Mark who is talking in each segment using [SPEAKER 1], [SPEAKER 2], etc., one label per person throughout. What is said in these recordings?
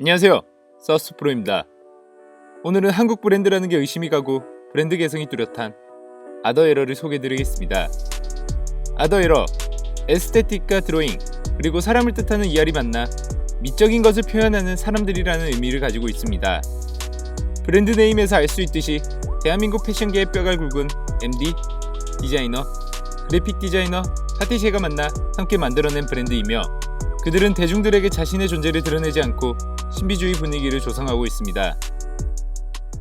[SPEAKER 1] 안녕하세요. 서스 프로입니다. 오늘은 한국 브랜드라는 게 의심이 가고 브랜드 개성이 뚜렷한 아더에러를 소개해드리겠습니다. 아더에러, 에스테틱과 드로잉, 그리고 사람을 뜻하는 이알이 만나 미적인 것을 표현하는 사람들이라는 의미를 가지고 있습니다. 브랜드 네임에서 알 수 있듯이 대한민국 패션계의 뼈가 굵은 MD, 디자이너, 그래픽 디자이너, 파티셰가 만나 함께 만들어낸 브랜드이며 그들은 대중들에게 자신의 존재를 드러내지 않고 신비주의 분위기를 조성하고 있습니다.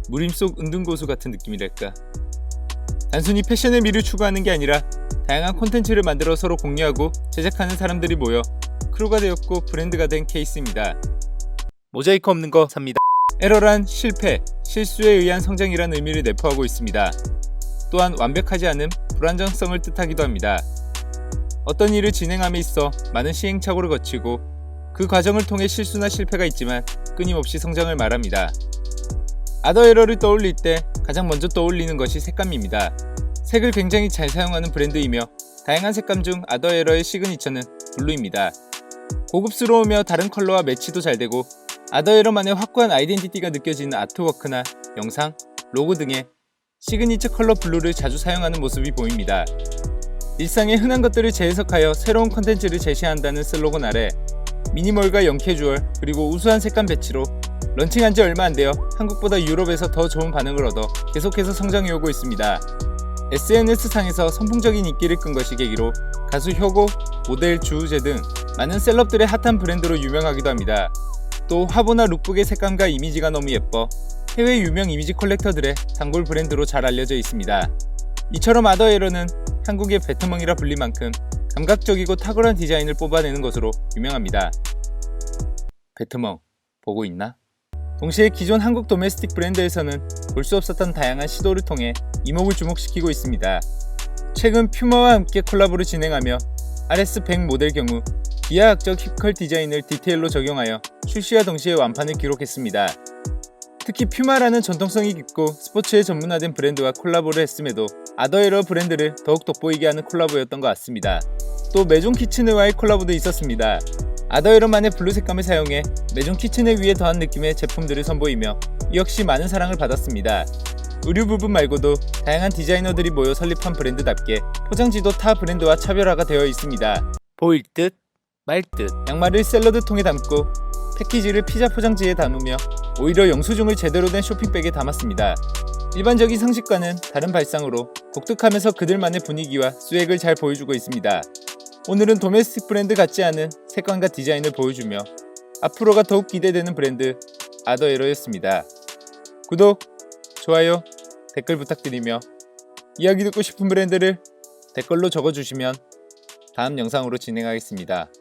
[SPEAKER 1] 무림 속 은둔고수 같은 느낌이랄까. 단순히 패션의 미를 추구하는 게 아니라 다양한 콘텐츠를 만들어 서로 공유하고 제작하는 사람들이 모여 크루가 되었고 브랜드가 된 케이스입니다. 모자이크 없는 거 삽니다. 에러란 실패, 실수에 의한 성장이란 의미를 내포하고 있습니다. 또한 완벽하지 않음, 불안정성을 뜻하기도 합니다. 어떤 일을 진행함에 있어 많은 시행착오를 거치고 그 과정을 통해 실수나 실패가 있지만 끊임없이 성장을 말합니다. 아더에러를 떠올릴 때 가장 먼저 떠올리는 것이 색감입니다. 색을 굉장히 잘 사용하는 브랜드이며 다양한 색감 중 아더에러의 시그니처는 블루입니다. 고급스러우며 다른 컬러와 매치도 잘 되고 아더에러만의 확고한 아이덴티티가 느껴지는 아트워크나 영상, 로고 등의 시그니처 컬러 블루를 자주 사용하는 모습이 보입니다. 일상의 흔한 것들을 재해석하여 새로운 컨텐츠를 제시한다는 슬로건 아래 미니멀과 영캐주얼 그리고 우수한 색감 배치로 런칭한 지 얼마 안 되어 한국보다 유럽에서 더 좋은 반응을 얻어 계속해서 성장해 오고 있습니다. SNS상에서 선풍적인 인기를 끈 것이 계기로 가수 혁오, 모델 주우재 등 많은 셀럽들의 핫한 브랜드로 유명하기도 합니다. 또 화보나 룩북의 색감과 이미지가 너무 예뻐 해외 유명 이미지 컬렉터들의 단골 브랜드로 잘 알려져 있습니다. 이처럼 아더에러는 한국의 베트멍이라 불릴 만큼 감각적이고 탁월한 디자인을 뽑아내는 것으로 유명합니다. 베트멍 보고 있나? 동시에 기존 한국 도메스틱 브랜드에서는 볼 수 없었던 다양한 시도를 통해 이목을 주목시키고 있습니다. 최근 퓨마와 함께 콜라보를 진행하며 RS100 모델 경우 비하학적 힙컬 디자인을 디테일로 적용하여 출시와 동시에 완판을 기록했습니다. 특히 퓨마라는 전통성이 깊고 스포츠에 전문화된 브랜드와 콜라보를 했음에도 아더에러 브랜드를 더욱 돋보이게 하는 콜라보였던 것 같습니다. 또 메종 키친웨어와의 콜라보도 있었습니다. 아더에러만의 블루 색감을 사용해 메종 키친웨어 위에 더한 느낌의 제품들을 선보이며 이 역시 많은 사랑을 받았습니다. 의류 부분 말고도 다양한 디자이너들이 모여 설립한 브랜드답게 포장지도 타 브랜드와 차별화가 되어 있습니다. 보일 듯 말 듯 양말을 샐러드 통에 담고 패키지를 피자 포장지에 담으며 오히려 영수증을 제대로 된 쇼핑백에 담았습니다. 일반적인 상식과는 다른 발상으로 독특하면서 그들만의 분위기와 스웩을 잘 보여주고 있습니다. 오늘은 도메스틱 브랜드 같지 않은 색감과 디자인을 보여주며 앞으로가 더욱 기대되는 브랜드 아더에러였습니다. 구독, 좋아요, 댓글 부탁드리며 이야기 듣고 싶은 브랜드를 댓글로 적어주시면 다음 영상으로 진행하겠습니다.